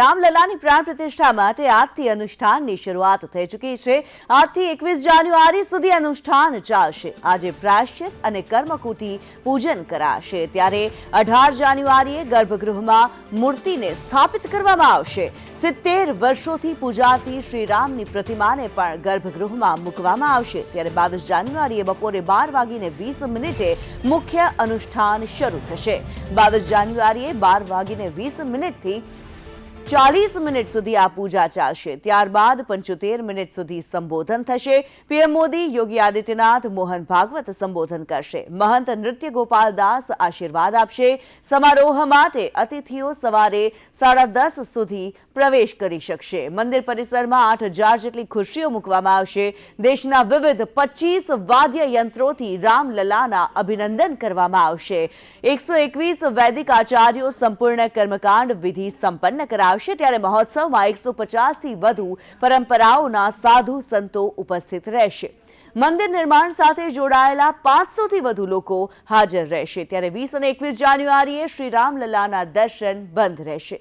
રામલલાની પ્રાણ પ્રતિષ્ઠા માટે આજથી અનુષ્ઠાનની શરૂઆત થઈ ચૂકી છે. આજથી એકવીસ જાન્યુઆરી સુધી અનુષ્ઠાન ચાલશે. આજે પ્રાયશ્ચિત અને કર્મકુટી પૂજન કરાશે. ત્યારે અઢાર જાન્યુઆરીએ ગર્ભગૃહમાં મૂર્તિને સ્થાપિત કરવામાં આવશે. સિત્તેર વર્ષોથી પૂજાતી શ્રીરામની પ્રતિમાને પણ ગર્ભગૃહમાં મૂકવામાં આવશે. ત્યારે બાવીસ જાન્યુઆરીએ બપોરે બાર વાગીને વીસ મિનિટે મુખ્ય અનુષ્ઠાન શરૂ થશે. બાવીસ જાન્યુઆરીએ બાર વાગીને વીસ મિનિટથી ચાલીસ મિનિટ સુધી આ પૂજા ચાલશે. ત્યારબાદ પંચોતેર મિનિટ સુધી સંબોધન થશે. પીએમ મોદી, યોગી આદિત્યનાથ, મોહન ભાગવત સંબોધન કરશે. મહંત નૃત્ય ગોપાલ દાસ આશીર્વાદ આપશે. સમારોહ માટે અતિથિઓ સવારે સાડા દસ સુધી પ્રવેશ કરી શકશે. મંદિર પરિસરમાં આઠ હજાર જેટલી ખુરશીઓ મૂકવામાં આવશે. દેશના વિવિધ પચીસ વાદ્ય યંત્રોથી રામલલાના અભિનંદન કરવામાં આવશે. એકસો એકવીસ વૈદિક આચાર્યો સંપૂર્ણ કર્મકાંડ વિધિ સંપન્ન કરાવશે. ત્યારે મહોત્સવમાં એકસો પચાસથી વધુ પરંપરાઓના સાધુ સંતો ઉપસ્થિત રહેશે. મંદિર નિર્માણ સાથે જોડાયેલા પાંચસોથી વધુ લોકો હાજર રહેશે. ત્યારે વીસ અને એકવીસ જાન્યુઆરીએ શ્રી રામલલાના દર્શન બંધ રહેશે.